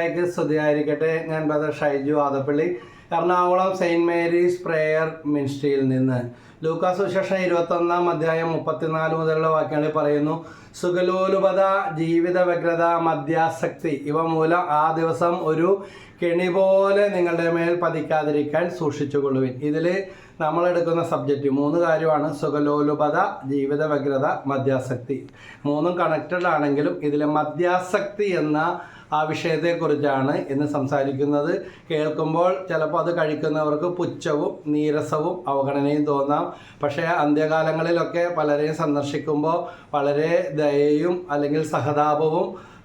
ലേക്ക് സ്തുതിയായിരിക്കട്ടെ. ഞാൻ brother Shaiju Adappally. Ernakulam saint Mary's prayer മിനിസ്ട്രിയിൽ നിന്ന്. ലൂക്കാസ് വിശേഷം ഇരുപത്തൊന്നാം അധ്യായം മുപ്പത്തിനാല് മുതലുള്ള വാക്യങ്ങളിൽ പറയുന്നു സുഖലോലുപത ജീവിത വ്യഗ്രത മദ്യാസക്തി. ഇവ മൂലം ആ ദിവസം ഒരു കെണി പോലെ നിങ്ങളുടെ മേൽ പതിക്കാതിരിക്കാൻ സൂക്ഷിച്ചുകൊള്ളുവിൻ. ഇതിൽ നമ്മളെടുക്കുന്ന സബ്ജക്റ്റ് മൂന്ന് കാര്യമാണ് സുഖലോലുപത ജീവിത വ്യഗ്രത മദ്യാസക്തി. മൂന്നും കണക്റ്റഡ് ആണെങ്കിലും ഇതിൽ മദ്യാസക്തി എന്ന ആ വിഷയത്തെക്കുറിച്ചാണ് ഇന്ന് സംസാരിക്കുന്നത്. കേൾക്കുമ്പോൾ ചിലപ്പോൾ അത് കഴിക്കുന്നവർക്ക് പുച്ഛവും നീരസവും അവഗണനയും തോന്നാം. പക്ഷേ അന്ത്യകാലങ്ങളിലൊക്കെ പലരെയും സന്ദർശിക്കുമ്പോൾ വളരെ ദയയും അല്ലെങ്കിൽ സഹതാപവും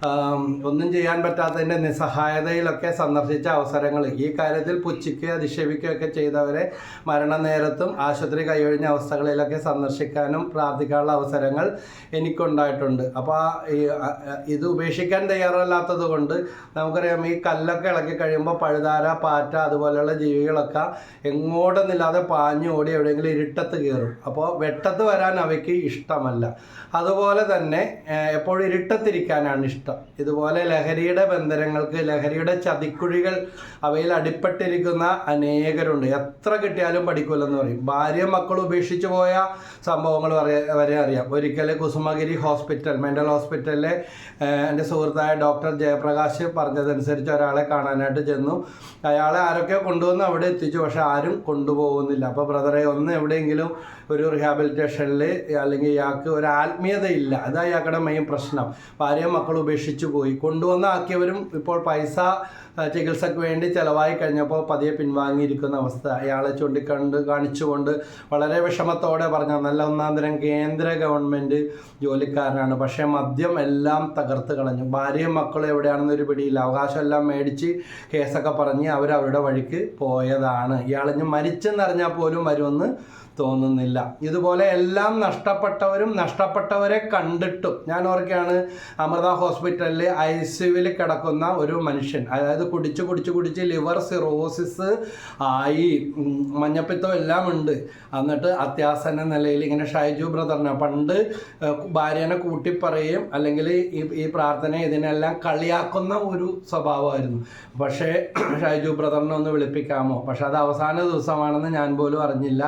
ഒന്നും ചെയ്യാൻ പറ്റാത്തതിന്റെ നിസ്സഹായതയിലൊക്കെ സന്ദർശിച്ച അവസരങ്ങൾ. ഈ കാര്യത്തിൽ പുച്ഛിക്കുകയോ അധിക്ഷേപിക്കുകയൊക്കെ ചെയ്തവരെ മരണനേരത്തും ആശുപത്രി കൈയൊഴിഞ്ഞ അവസ്ഥകളിലൊക്കെ സന്ദർശിക്കാനും പ്രാർത്ഥിക്കാനുള്ള അവസരങ്ങൾ എനിക്കുണ്ടായിട്ടുണ്ട്. അപ്പോൾ ഇത് ഉപേക്ഷിക്കാൻ തയ്യാറല്ലാത്തത് കൊണ്ട് നമുക്കറിയാം ഈ കല്ലൊക്കെ ഇളക്കി കഴിയുമ്പോൾ പഴുതാര പാറ്റ അതുപോലെയുള്ള ജീവികളൊക്കെ എങ്ങോട്ടൊന്നില്ലാതെ പാഞ്ഞു ഓടി എവിടെയെങ്കിലും ഇരുട്ടത്ത് കയറും. അപ്പോൾ വെട്ടത്ത് വരാൻ അവയ്ക്ക് ഇഷ്ടമല്ല. അതുപോലെ തന്നെ എപ്പോഴും ഇരുട്ടത്തിരിക്കാനാണ് ഇഷ്ടം. ഇതുപോലെ ലഹരിയുടെ ബന്ധനങ്ങൾക്ക് ലഹരിയുടെ ചതിക്കുഴികൾ അവയിൽ അടിപ്പെട്ടിരിക്കുന്ന അനേകരുണ്ട്. എത്ര കിട്ടിയാലും പഠിക്കില്ലെന്ന് പറയും. ഭാര്യ മക്കൾ ഉപേക്ഷിച്ചു പോയ സംഭവങ്ങൾ വരെ- അറിയാം. ഒരിക്കൽ കുസുമഗിരി ഹോസ്പിറ്റൽ മെന്റൽ ഹോസ്പിറ്റലിലെ എന്റെ സുഹൃത്തായ ഡോക്ടർ ജയപ്രകാശ് പറഞ്ഞതനുസരിച്ച് ഒരാളെ കാണാനായിട്ട് ചെന്നു. അയാളെ ആരൊക്കെ കൊണ്ടുവന്ന് അവിടെ എത്തിച്ചു. പക്ഷെ ആരും കൊണ്ടുപോകുന്നില്ല. അപ്പോൾ ബ്രദറെ ഒന്ന് എവിടെയെങ്കിലും ഒരു റിഹാബിലിറ്റേഷനിൽ അല്ലെങ്കിൽ ഇയാൾക്ക് ഒരു ആത്മീയതയില്ല. അത് അയാളുടെ മെയിൻ പ്രശ്നം. ഭാര്യ മക്കൾ ഉപേക്ഷിച്ചു പോയി. കൊണ്ടുവന്ന ആക്കിയവരും ഇപ്പോൾ പൈസ ചികിത്സയ്ക്ക് വേണ്ടി ചിലവായി കഴിഞ്ഞപ്പോൾ പതിയെ പിൻവാങ്ങിയിരിക്കുന്ന അവസ്ഥ. അയാളെ ചൂണ്ടിക്കണ്ട് കാണിച്ചുകൊണ്ട് വളരെ വിഷമത്തോടെ പറഞ്ഞ നല്ല ഒന്നാം തരം കേന്ദ്ര ഗവൺമെന്റ് ജോലിക്കാരനാണ്. പക്ഷേ മദ്യം എല്ലാം തകർത്ത് കളഞ്ഞു. ഭാര്യയും മക്കളും എവിടെയാണെന്നൊരു പിടിയില്ല. അവകാശം എല്ലാം മേടിച്ച് കേസൊക്കെ പറഞ്ഞ് അവരവരുടെ വഴിക്ക് പോയതാണ്. ഇയാളിഞ്ഞ് മരിച്ചെന്നറിഞ്ഞാൽ പോലും വരുമെന്ന് തോന്നുന്നില്ല. ഇതുപോലെ എല്ലാം നഷ്ടപ്പെട്ടവരും നഷ്ടപ്പെട്ടവരെ കണ്ടിട്ടും. ഞാൻ ഓർക്കുകയാണ് അമൃത ഹോസ്പിറ്റലിൽ ഐ സിയുവിൽ കിടക്കുന്ന ഒരു മനുഷ്യൻ. അതായത് കുടിച്ച് കുടിച്ച് കുടിച്ച് ലിവർ സിറോസിസ് ആയി. മഞ്ഞപ്പിത്തം എല്ലാം ഉണ്ട്. എന്നിട്ട് അത്യാസന്ന നിലയിൽ ഇങ്ങനെ ഷൈജു ബ്രദറിനെ പണ്ട് ഭാര്യനെ കൂട്ടിപ്പറയും അല്ലെങ്കിൽ ഈ പ്രാർത്ഥന ഇതിനെല്ലാം കളിയാക്കുന്ന ഒരു സ്വഭാവമായിരുന്നു. പക്ഷേ ഷൈജു ബ്രദറിനെ ഒന്ന് വിളിപ്പിക്കാമോ? പക്ഷെ അത് അവസാന ദിവസമാണെന്ന് ഞാൻ പോലും അറിഞ്ഞില്ല.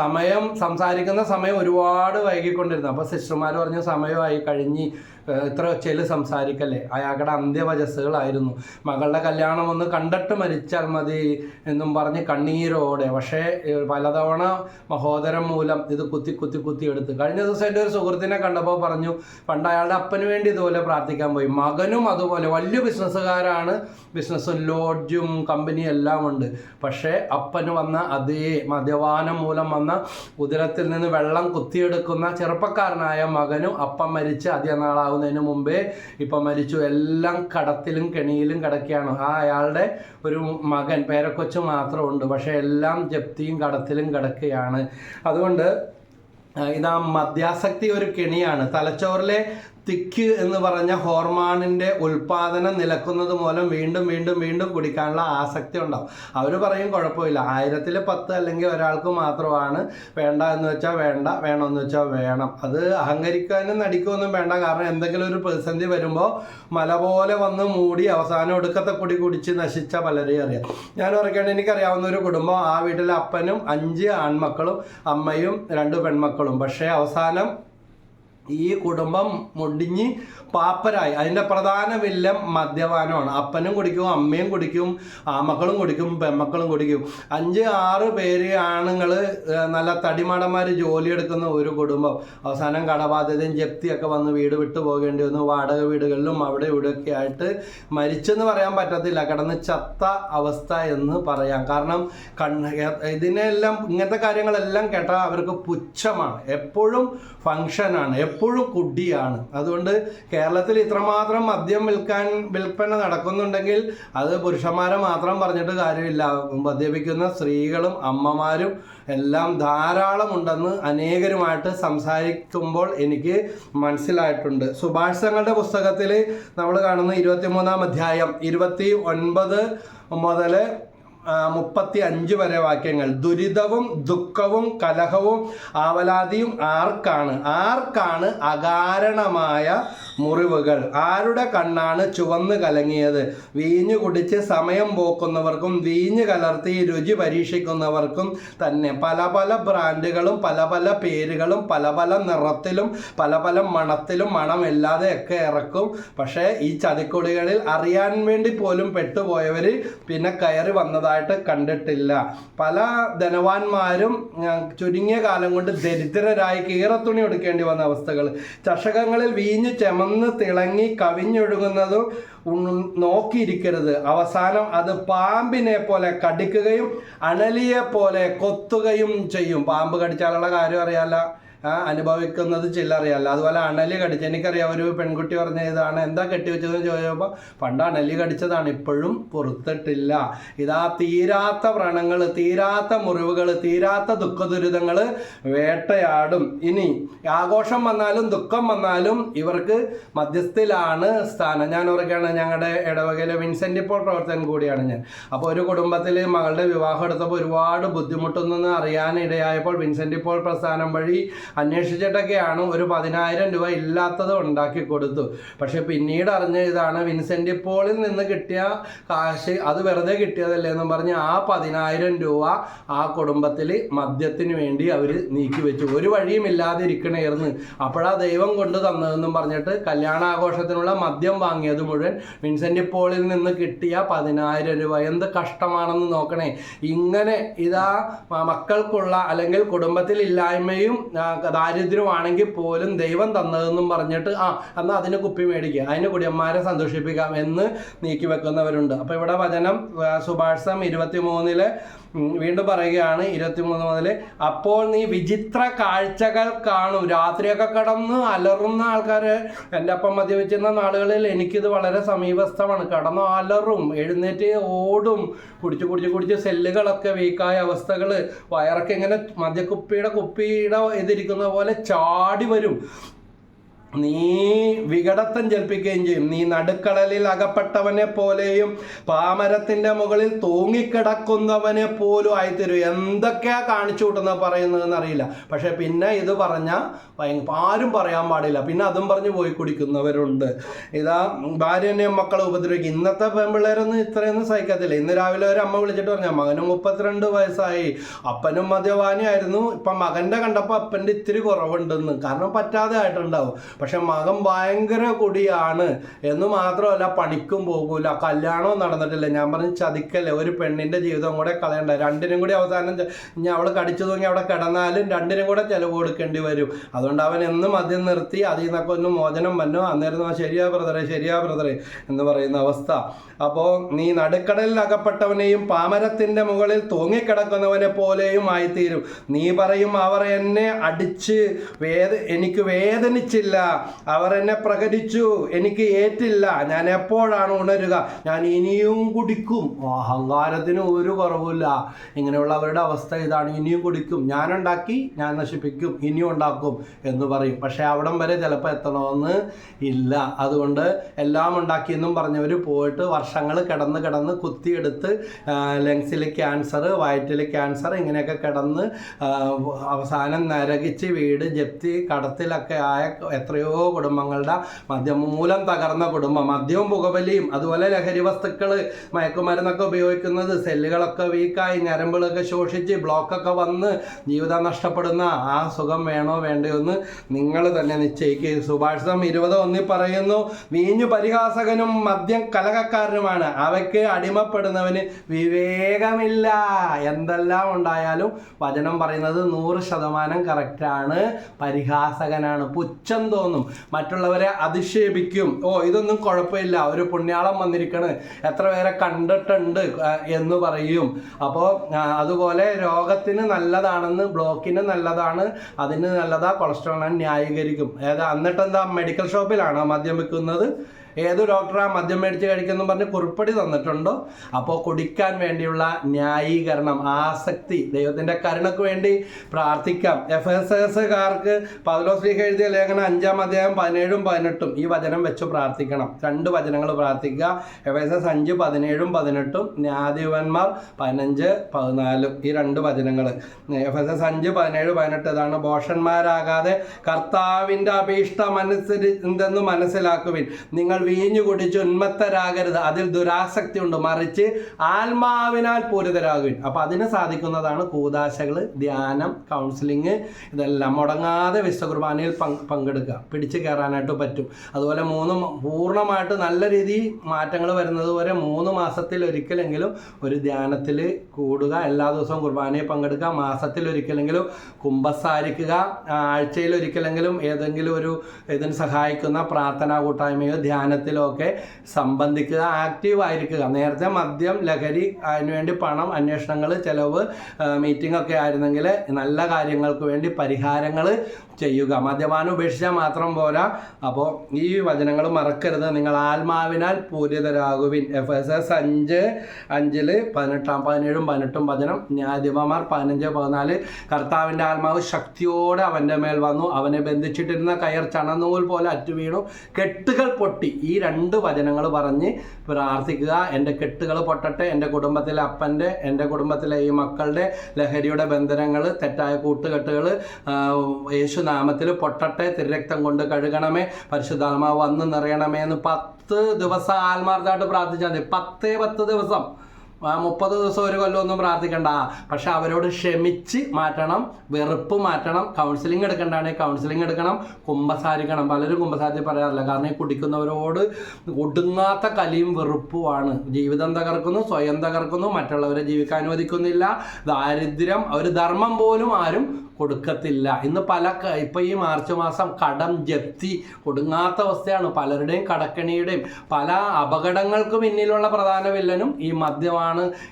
സമയം സംസാരിക്കുന്ന സമയം ഒരുപാട് വൈകിക്കൊണ്ടിരുന്നു. അപ്പോൾ സിസ്റ്റർമാർ പറഞ്ഞു സമയമായി കഴിഞ്ഞ് ഇത്ര ഒച്ചയിൽ സംസാരിക്കല്ലേ? അയാളുടെ അന്ത്യവചസ്സുകളായിരുന്നു. മകളുടെ കല്യാണം ഒന്ന് കണ്ടിട്ട് മരിച്ചാൽ മതി എന്നും പറഞ്ഞ് കണ്ണീരോടെ. പക്ഷേ പലതവണ മഹോദരം മൂലം ഇത് കുത്തി കുത്തി കുത്തി എടുത്തു. കഴിഞ്ഞ ദിവസം എന്റെ ഒരു സുഹൃത്തിനെ കണ്ടപ്പോൾ പറഞ്ഞു പണ്ട് അയാളുടെ അപ്പന് വേണ്ടി ഇതുപോലെ പ്രാർത്ഥിക്കാൻ പോയി. മകനും അതുപോലെ വലിയ ബിസിനസ്സുകാരാണ്. ബിസിനസ്സും ലോഡ്ജും കമ്പനിയും എല്ലാം ഉണ്ട് പക്ഷേ അപ്പന് വന്ന അതേ മദ്യപാനം മൂലം വന്ന ഉദരത്തിൽ നിന്ന് വെള്ളം കുത്തിയെടുക്കുന്ന ചെറുപ്പക്കാരനായ മകനും അപ്പം മരിച്ച് അധികം നാളാവുന്നതിന് മുമ്പേ ഇപ്പം മരിച്ചു. എല്ലാം കടത്തിലും കെണിയിലും കിടക്കുകയാണ്. ആ അയാളുടെ ഒരു മകൻ പേരക്കൊച്ച് മാത്രം ഉണ്ട് പക്ഷേ എല്ലാം ജപ്തിയും കടത്തിലും കിടക്കുകയാണ്. അതുകൊണ്ട് ഇതാ മദ്യാസക്തി ഒരു കെണിയാണ്. തലച്ചോറിലെ തിക്ക് എന്ന് പറഞ്ഞ ഹോർമോണിന്റെ ഉൽപാദനം നിലക്കുന്നത് മൂലം വീണ്ടും വീണ്ടും വീണ്ടും കുടിക്കാനുള്ള ആസക്തി ഉണ്ടാവും. അവർ പറയും കുഴപ്പമില്ല. ആയിരത്തിൽ പത്ത് അല്ലെങ്കിൽ ഒരാൾക്ക് മാത്രമാണ് വേണ്ട എന്ന് വെച്ചാൽ വേണ്ട വേണമെന്ന് വെച്ചാൽ വേണം. അത് അഹങ്കരിക്കാനും നടിക്കുകയൊന്നും വേണ്ട. കാരണം എന്തെങ്കിലും ഒരു പ്രതിസന്ധി വരുമ്പോൾ മല പോലെ വന്ന് മൂടി അവസാനം ഒടുക്കത്തെ കുടി കുടിച്ച് നശിച്ച പലരെയും അറിയാം. ഞാൻ ഓർക്കുകയാണ് എനിക്കറിയാവുന്ന ഒരു കുടുംബം. ആ വീട്ടിലെ അപ്പനും അഞ്ച് ആൺമക്കളും അമ്മയും രണ്ട് പെൺമക്കളും. പക്ഷേ അവസാനം ഈ കുടുംബം മുടിഞ്ഞ് പാപ്പരായി. അതിന്റെ പ്രധാന വില്ലം മദ്യപാനമാണ്. അപ്പനും കുടിക്കും അമ്മയും കുടിക്കും ആമക്കളും കുടിക്കും പെമ്മക്കളും കുടിക്കും. അഞ്ച് ആറ് പേര് ആണുങ്ങൾ നല്ല തടിമാടന്മാർ ജോലിയെടുക്കുന്ന ഒരു കുടുംബം. അവസാനം കടബാധ്യതയും ജപ്തിയൊക്കെ വന്ന് വീട് വിട്ടു പോകേണ്ടി വന്നു. വാടക വീടുകളിലും അവിടെ ഇവിടെയൊക്കെ ആയിട്ട് മരിച്ചെന്ന് പറയാൻ പറ്റത്തില്ല. കിടന്ന് ചത്ത അവസ്ഥ എന്ന് പറയാം. കാരണം കണ്ണ് ഇതിനെല്ലാം ഇങ്ങനത്തെ കാര്യങ്ങളെല്ലാം കേട്ടാൽ അവർക്ക് പുച്ഛമാണ്. എപ്പോഴും ഫങ്ഷനാണ്. എപ്പോഴും കുഡിയാണ് അതുകൊണ്ട് കേരളത്തിൽ ഇത്രമാത്രം മദ്യം വിൽക്കാൻ വിൽപ്പന നടക്കുന്നുണ്ടെങ്കിൽ അത് പുരുഷന്മാരെ മാത്രം പറഞ്ഞിട്ട് കാര്യമില്ല. മദ്യപിക്കുന്ന സ്ത്രീകളും അമ്മമാരും എല്ലാം ധാരാളം ഉണ്ടെന്ന് അനേകരുമായിട്ട് സംസാരിക്കുമ്പോൾ എനിക്ക് മനസ്സിലായിട്ടുണ്ട്. സുഭാഷ് പുസ്തകത്തിൽ നമ്മൾ കാണുന്ന ഇരുപത്തിമൂന്നാം അധ്യായം ഇരുപത്തി ഒൻപത് മുതൽ മുപ്പത്തി അഞ്ച് വരെ വാക്യങ്ങൾ. ദുരിതവും ദുഃഖവും കലഹവും ആവലാതിയും ആർക്കാണ്? ആർക്കാണ് അകാരണമായ മുറിവുകൾ? ആരുടെ കണ്ണാണ് ചുവന്ന് കലങ്ങിയത്? വീഞ്ഞു കുടിച്ച് സമയം പോക്കുന്നവർക്കും വീഞ്ഞ് കലർത്തി രുചി പരീക്ഷിക്കുന്നവർക്കും തന്നെ പല പല ബ്രാൻഡുകളും പല പല പേരുകളും പല പല നിറത്തിലും പല പല മണത്തിലും മണമില്ലാതെ ഒക്കെ ഇറക്കും. പക്ഷേ ഈ ചതിക്കുടികളിൽ അറിയാൻ വേണ്ടി പോലും പെട്ടുപോയവർ പിന്നെ കയറി വന്നതായിട്ട് കണ്ടിട്ടില്ല. പല ധനവാന്മാരും ചുരുങ്ങിയ കാലം കൊണ്ട് ദരിദ്രരായി കീറത്തുണി എടുക്കേണ്ടി വന്ന അവസ്ഥകൾ. ചഷകങ്ങളിൽ വീഞ്ഞ് ചെമന്ന് തിളങ്ങി കവിഞ്ഞൊഴുകുന്നതും നോക്കിയിരിക്കരുത്. അവസാനം അത് പാമ്പിനെ പോലെ കടിക്കുകയും അണലിയെ പോലെ കൊത്തുകയും ചെയ്യും. പാമ്പ് കടിച്ചാലുള്ള കാര്യം അറിയാലോ അനുഭവിക്കുന്നത് ചില്ലറിയല്ല അതുപോലെ അണലി കടിച്ച്. എനിക്കറിയാം ഒരു പെൺകുട്ടി പറഞ്ഞ ഇതാണ് എന്താ കെട്ടിവെച്ചതെന്ന് ചോദിച്ചപ്പോൾ പണ്ട് അണലി കടിച്ചതാണ് ഇപ്പോഴും പുറത്തിട്ടില്ല. ഇതാ തീരാത്ത വ്രണങ്ങൾ തീരാത്ത മുറിവുകൾ തീരാത്ത ദുഃഖ ദുരിതങ്ങൾ വേട്ടയാടും. ഇനി ആഘോഷം വന്നാലും ദുഃഖം വന്നാലും ഇവർക്ക് മധ്യസ്ഥിലാണ് സ്ഥാനം. ഞാൻ ഓർക്കുകയാണ് ഞങ്ങളുടെ ഇടവകയിലെ വിൻസെന്റ് ഇപ്പോൾ പ്രവർത്തകൻ കൂടിയാണ് ഞാൻ. അപ്പോൾ ഒരു കുടുംബത്തിൽ മകളുടെ വിവാഹം എടുത്തപ്പോൾ ഒരുപാട് ബുദ്ധിമുട്ടുന്നെന്ന് അറിയാനിടയായപ്പോൾ വിൻസെന്റ് ഇപ്പോൾ പ്രസ്ഥാനം വഴി അന്വേഷിച്ചിട്ടൊക്കെയാണ് ഒരു പതിനായിരം രൂപ ഇല്ലാത്തത് ഉണ്ടാക്കി കൊടുത്തു. പക്ഷെ പിന്നീട് അറിഞ്ഞ ഇതാണ് വിൻസെന്റ് പോളിൽ നിന്ന് കിട്ടിയ കാശ് അത് വെറുതെ കിട്ടിയതല്ലേ എന്നും പറഞ്ഞ് ആ പതിനായിരം രൂപ ആ കുടുംബത്തിൽ മദ്യത്തിന് വേണ്ടി അവർ നീക്കി വെച്ചു. ഒരു വഴിയും ഇല്ലാതെ ഇരിക്കണേർന്ന് അപ്പോഴാ ദൈവം കൊണ്ട് തന്നതെന്നും പറഞ്ഞിട്ട് കല്യാണാഘോഷത്തിനുള്ള മദ്യം വാങ്ങിയത് മുഴുവൻ വിൻസെന്റ് പോളിൽ നിന്ന് കിട്ടിയ പതിനായിരം രൂപ. എന്ത് കഷ്ടമാണെന്ന് നോക്കണേ. ഇങ്ങനെ ഇതാ മക്കൾക്കുള്ള അല്ലെങ്കിൽ കുടുംബത്തിൽ ഇല്ലായ്മയും ദാരിദ്ര്യമാണെങ്കിൽ പോലും ദൈവം തന്നതെന്നും പറഞ്ഞിട്ട് ആ എന്നാൽ അതിന് കുപ്പി മേടിക്കുക അതിന് കുടിയന്മാരെ സന്തോഷിപ്പിക്കാം എന്ന് നീക്കി വെക്കുന്നവരുണ്ട്. അപ്പോൾ ഇവിടെ വചനം സുഭാഷം ഇരുപത്തി മൂന്നിൽ വീണ്ടും പറയുകയാണ് ഇരുപത്തിമൂന്ന് മുതൽ അപ്പോൾ നീ വിചിത്ര കാഴ്ചകൾ കാണും. രാത്രിയൊക്കെ കടന്ന് അലറുന്ന ആൾക്കാർ എന്റെ അപ്പം മദ്യപിച്ചിരുന്ന നാളുകളിൽ എനിക്കിത് വളരെ സമീപസ്ഥമാണ്. കടന്നു അലറും എഴുന്നേറ്റ് ഓടും. കുടിച്ച് കുടിച്ച് കുടിച്ച് സെല്ലുകളൊക്കെ വീക്കായ അവസ്ഥകൾ വയറൊക്കെ ഇങ്ങനെ മദ്യക്കുപ്പിയുടെ കുപ്പിയുടെ ഇതിരിക്കുന്ന പോലെ ചാടി വരും. നീ വികടത്തം ജൽപ്പിക്കുകയും ചെയ്യും. നീ നടുക്കടലിൽ അകപ്പെട്ടവനെ പോലെയും പാമരത്തിന്റെ മുകളിൽ തൂങ്ങിക്കിടക്കുന്നവനെ പോലും ആയിത്തരും. എന്തൊക്കെയാ കാണിച്ചു കൂട്ടുന്ന പറയുന്നതെന്ന് അറിയില്ല. പക്ഷെ പിന്നെ ഇത് പറഞ്ഞ ആരും പറയാൻ പാടില്ല. പിന്നെ അതും പറഞ്ഞ് പോയി കുടിക്കുന്നവരുണ്ട്. ഇതാ ഭാര്യനെയും മക്കളെ ഉപദ്രവിക്കും. ഇന്നത്തെ പെൺപിള്ളേരൊന്നും ഇത്രയൊന്നും സഹിക്കത്തില്ല. ഇന്ന് രാവിലെ ഒരു അമ്മ വിളിച്ചിട്ട് പറഞ്ഞ മകനും മുപ്പത്തിരണ്ട് വയസ്സായി. അപ്പനും മദ്യപാനിയായിരുന്നു. ഇപ്പം മകന്റെ കണ്ടപ്പോൾ അപ്പന്റെ ഇത്തിരി കുറവുണ്ടെന്ന്. കാരണം പറ്റാതെ ആയിട്ടുണ്ടാവും. പക്ഷെ മകൻ ഭയങ്കര കൊടിയാണ്. എന്ന് മാത്രമല്ല പണിക്കും പോകൂല കല്യാണവും നടന്നിട്ടില്ല. ഞാൻ പറഞ്ഞ് ചതിക്കല്ലേ ഒരു പെണ്ണിന്റെ ജീവിതം കൂടെ കളയണ്ട. രണ്ടിനും കൂടി അവസാനം ഞാൻ അവൾ കടിച്ചു തൂങ്ങി അവിടെ കിടന്നാലും രണ്ടിനും കൂടെ ചെലവ് കൊടുക്കേണ്ടി വരും. അതുകൊണ്ട് അവൻ എന്നും മദ്യം നിർത്തി അതിൽ നിന്നൊക്കെ ഒന്ന് മോചനം വന്നു. അന്നേരം ശരിയാ ബ്രദറെ ശരിയാ ബ്രദറെ എന്ന് പറയുന്ന അവസ്ഥ. അപ്പോൾ നീ നടുക്കടലിൽ അകപ്പെട്ടവനെയും പാമരത്തിന്റെ മുകളിൽ തൂങ്ങിക്കിടക്കുന്നവനെ പോലെയും ആയിത്തീരും. നീ പറയും അവർ എന്നെ അടിച്ച് വേദ എനിക്ക് വേദനിച്ചില്ല. അവർ എന്നെ പ്രകടിച്ചു. എനിക്ക് ഏറ്റില്ല. ഞാൻ എപ്പോഴാണ് ഉണരുക? ഞാൻ ഇനിയും കുടിക്കും. അഹങ്കാരത്തിന് ഒരു കുറവുമില്ല. ഇങ്ങനെയുള്ളവരുടെ അവസ്ഥ ഇതാണ്. ഇനിയും കുടിക്കും. ഞാൻ ഉണ്ടാക്കി ഞാൻ നശിപ്പിക്കും. ഇനിയും ഉണ്ടാക്കും എന്ന് പറയും. പക്ഷേ അവിടം വരെ ചിലപ്പോൾ എത്തണമെന്ന് ഇല്ല. അതുകൊണ്ട് എല്ലാം ഉണ്ടാക്കിയെന്നും പറഞ്ഞവർ പോയിട്ട് വർഷങ്ങൾ കിടന്ന് കിടന്ന് കുത്തിയെടുത്ത് ലങ്സിലെ ക്യാൻസർ വയറ്റിലെ ക്യാൻസർ ഇങ്ങനെയൊക്കെ കിടന്ന് അവസാനം നരകിച്ച് വീട് ജപ്തി കടത്തിലൊക്കെ ആയ എത്രയോ കുടുംബങ്ങളുടെ മദ്യം മൂലം തകർന്ന കുടുംബം. മദ്യവും പുകവലിയും അതുപോലെ ലഹരി വസ്തുക്കൾ മയക്കുമരുന്നൊക്കെ ഉപയോഗിക്കുന്നത് സെല്ലുകളൊക്കെ വീക്കായി ഞരമ്പുകളൊക്കെ ശോഷിച്ച് ബ്ലോക്കൊക്കെ വന്ന് ജീവിതം നഷ്ടപ്പെടുന്ന ആ സുഖം വേണോ വേണ്ടയോ എന്ന് നിങ്ങൾ തന്നെ നിശ്ചയിക്കുക സുഭാഷിതം ഇരുപത് ഒന്നി പറയുന്നു വീഞ്ഞു പരിഹാസകനും മദ്യം കലകക്കാരനുമാണ്. അവയ്ക്ക് അടിമപ്പെടുന്നവന് വിവേകമില്ല. എന്തെല്ലാം ഉണ്ടായാലും വചനം പറയുന്നത് നൂറ് ശതമാനം കറക്റ്റാണ് പരിഹാസകനാണ്. പുച്ഛം തോന്നും. മറ്റുള്ളവരെ അധിക്ഷേപിക്കും. ഓ ഇതൊന്നും കുഴപ്പമില്ല. ഒരു പുണ്യാളം വന്നിരിക്കണ്. എത്ര പേരെ കണ്ടിട്ടുണ്ട് എന്ന് പറയും. അപ്പോൾ അതുപോലെ രോഗത്തിന് നല്ലതാണെന്ന് ബ്ലോക്കിന് നല്ലതാണ് അതിന് നല്ലതാ കൊളസ്ട്രോളിന് ന്യായീകരിക്കും. ഏതാ എന്നിട്ട് എന്താ മെഡിക്കൽ ഷോപ്പിലാണോ മദ്യം വിൽക്കുന്നത്? ഏത് ഡോക്ടറാ മദ്യം മേടിച്ച് കഴിക്കുന്നു പറഞ്ഞ് കുറിപ്പടി തന്നിട്ടുണ്ടോ? അപ്പോൾ കുടിക്കാൻ വേണ്ടിയുള്ള ന്യായീകരണം ആസക്തി ദൈവത്തിന്റെ കരുണക്ക് വേണ്ടി പ്രാർത്ഥിക്കാം. എഫ് എസ് എസ്സുകാർക്ക് പൗലോസ്ലീഹ എഴുതിയ ലേഖനം അഞ്ചാം അധ്യായം പതിനേഴും പതിനെട്ടും ഈ വചനം വെച്ച് പ്രാർത്ഥിക്കണം. രണ്ട് വചനങ്ങൾ പ്രാർത്ഥിക്കുക. എഫ് എസ് എസ് അഞ്ച് പതിനേഴും പതിനെട്ടും ന്യായാധിപന്മാർ പതിനഞ്ച് പതിനാലും ഈ രണ്ട് വചനങ്ങൾ. എഫ് എസ് എസ് അഞ്ച് പതിനേഴ് പതിനെട്ട് ഇതാണ് ഭോഷന്മാരാകാതെ കർത്താവിന്റെ അഭീഷ്ടം അനുസരിച്ചെന്ന് മനസ്സിലാക്കുവിൻ. നിങ്ങൾ വീഞ്ഞു കുടിച്ച് ഉന്മത്തരാകരുത്. അതിൽ ദുരാസക്തി ഉണ്ട് മറിച്ച് ആത്മാവിനാൽ പൂരിതരാകുവിൻ. അപ്പോൾ അതിന് സാധിക്കുന്നതാണ് കൂതാശകൾ ധ്യാനം കൗൺസിലിംഗ് ഇതെല്ലാം മുടങ്ങാതെ വിശ്വകുർബാനയിൽ കുർബാനയിൽ പങ്കെടുക്കുക. പിടിച്ചു കയറാനായിട്ട് പറ്റും. അതുപോലെ മൂന്ന് പൂർണമായിട്ട് നല്ല രീതിയിൽ മാറ്റങ്ങൾ വരുന്നത് വരെ മൂന്ന് മാസത്തിൽ ഒരിക്കലെങ്കിലും ഒരു ധ്യാനത്തിൽ കൂടുക. എല്ലാ ദിവസവും കുർബാനയിൽ പങ്കെടുക്കുക. മാസത്തിൽ ഒരിക്കലെങ്കിലും കുംഭസാരിക്കുക. ആഴ്ചയിൽ ഒരിക്കലെങ്കിലും ഏതെങ്കിലും ഒരു ഇതിന് സഹായിക്കുന്ന പ്രാർത്ഥനാ കൂട്ടായ്മയോ ധ്യാനത്തിലോ ഒക്കെ സംബന്ധിക്കുക ആക്റ്റീവ് ആയിരിക്കുക. നേരത്തെ മദ്യം ലഹരി അതിനുവേണ്ടി പണം അന്വേഷണങ്ങൾ ചെലവ് മീറ്റിംഗ് ഒക്കെ ആയിരുന്നെങ്കിൽ നല്ല കാര്യങ്ങൾക്ക് വേണ്ടി പരിഹാരങ്ങൾ ചെയ്യുക. മദ്യപാനം ഉപേക്ഷിച്ചാൽ മാത്രം പോരാ. അപ്പോൾ ഈ വചനങ്ങൾ മറക്കരുത്. നിങ്ങൾ ആത്മാവിനാൽ പൂരിതരാകുവിൻ. എഫ് എസ് എസ് അഞ്ച് അഞ്ചിൽ പതിനെട്ടാം പതിനേഴും പതിനെട്ടും വചനം. ന്യായാധിപന്മാർ പതിനഞ്ച് പതിനാല്. കർത്താവിന്റെ ആത്മാവ് ശക്തിയോടെ അവന്റെ മേൽ വന്നു. അവനെ ബന്ധിച്ചിട്ടിരുന്ന കയർ ചണനൂൽ പോലെ അറ്റുവീണു. കെട്ടുകൾ പൊട്ടി. ഈ രണ്ട് വചനങ്ങൾ പറഞ്ഞ് പ്രാർത്ഥിക്കുക. എന്റെ കെട്ടുകൾ പൊട്ടട്ടെ. എന്റെ കുടുംബത്തിലെ അപ്പന്റെ എന്റെ കുടുംബത്തിലെ ഈ മക്കളുടെ ലഹരിയുടെ ബന്ധനങ്ങൾ തെറ്റായ കൂട്ടുകെട്ടുകൾ യേശു നാമത്തിൽ പൊട്ടട്ടെ തിരുരക്തം കൊണ്ട് കഴുകണമേ പരിശുദ്ധാത്മാവ് വന്ന് നിറയണമേ എന്ന് പത്ത് ദിവസം ആത്മാർത്ഥമായിട്ട് പ്രാർത്ഥിച്ചാൽ മതി. പത്തേ പത്ത് ദിവസം. മുപ്പത് ദിവസം ഒരു കൊല്ലമൊന്നും പ്രാർത്ഥിക്കണ്ട. പക്ഷെ അവരോട് ക്ഷമിച്ച് മാറ്റണം വെറുപ്പ് മാറ്റണം കൗൺസിലിംഗ് എടുക്കേണ്ടതാണ് കൗൺസിലിംഗ് എടുക്കണം കുമ്പസാരിക്കണം. പലരും കുമ്പസാരത്തിൽ പറയാറില്ല. കാരണം ഈ കുടിക്കുന്നവരോട് ഒടുങ്ങാത്ത കലിയും വെറുപ്പുമാണ്. ജീവിതം തകർക്കുന്നു സ്വയം തകർക്കുന്നു മറ്റുള്ളവരെ ജീവിക്കാൻ അനുവദിക്കുന്നില്ല. ദാരിദ്ര്യം ഒരു ധർമ്മം പോലും ആരും കൊടുക്കത്തില്ല. ഇന്ന് പല ഇപ്പം ഈ മാർച്ച് മാസം കടം ജപ്തി കൊടുങ്ങാത്ത അവസ്ഥയാണ്. പലരുടെയും കടക്കണിയുടെയും പല അപകടങ്ങൾക്ക് പിന്നിലുള്ള പ്രധാന വില്ലനും ഈ മദ്യമാണ്.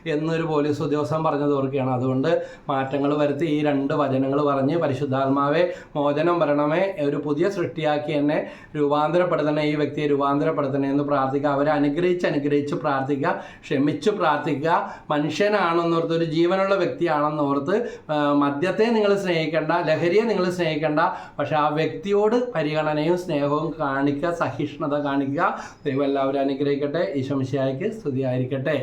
എന്നൊരു പോലീസ് ഉദ്യോഗസ്ഥൻ പറഞ്ഞത് ഓർക്കുകയാണ്. അതുകൊണ്ട് മാറ്റങ്ങൾ വരുത്തി ഈ രണ്ട് വചനങ്ങൾ പറഞ്ഞ് പരിശുദ്ധാത്മാവെ മോചനം വരണമേ ഒരു പുതിയ സൃഷ്ടിയാക്കി എന്നെ രൂപാന്തരപ്പെടുത്തണേ ഈ വ്യക്തിയെ രൂപാന്തരപ്പെടുത്തണേ എന്ന് പ്രാർത്ഥിക്കുക. അവരെ അനുഗ്രഹിച്ച് അനുഗ്രഹിച്ച് പ്രാർത്ഥിക്കുക ക്ഷമിച്ച് പ്രാർത്ഥിക്കുക. മനുഷ്യനാണെന്നോർത്ത് ഒരു ജീവനുള്ള വ്യക്തിയാണെന്നോർത്ത് മദ്യത്തെ നിങ്ങൾ സ്നേഹിക്കേണ്ട ലഹരിയെ നിങ്ങൾ സ്നേഹിക്കേണ്ട പക്ഷെ ആ വ്യക്തിയോട് പരിഗണനയും സ്നേഹവും കാണിക്കുക സഹിഷ്ണുത കാണിക്കുക. ദൈവം എല്ലാവരും അനുഗ്രഹിക്കട്ടെ. ഈശോമിശിയായിക്ക് സ്തുതിയായിരിക്കട്ടെ.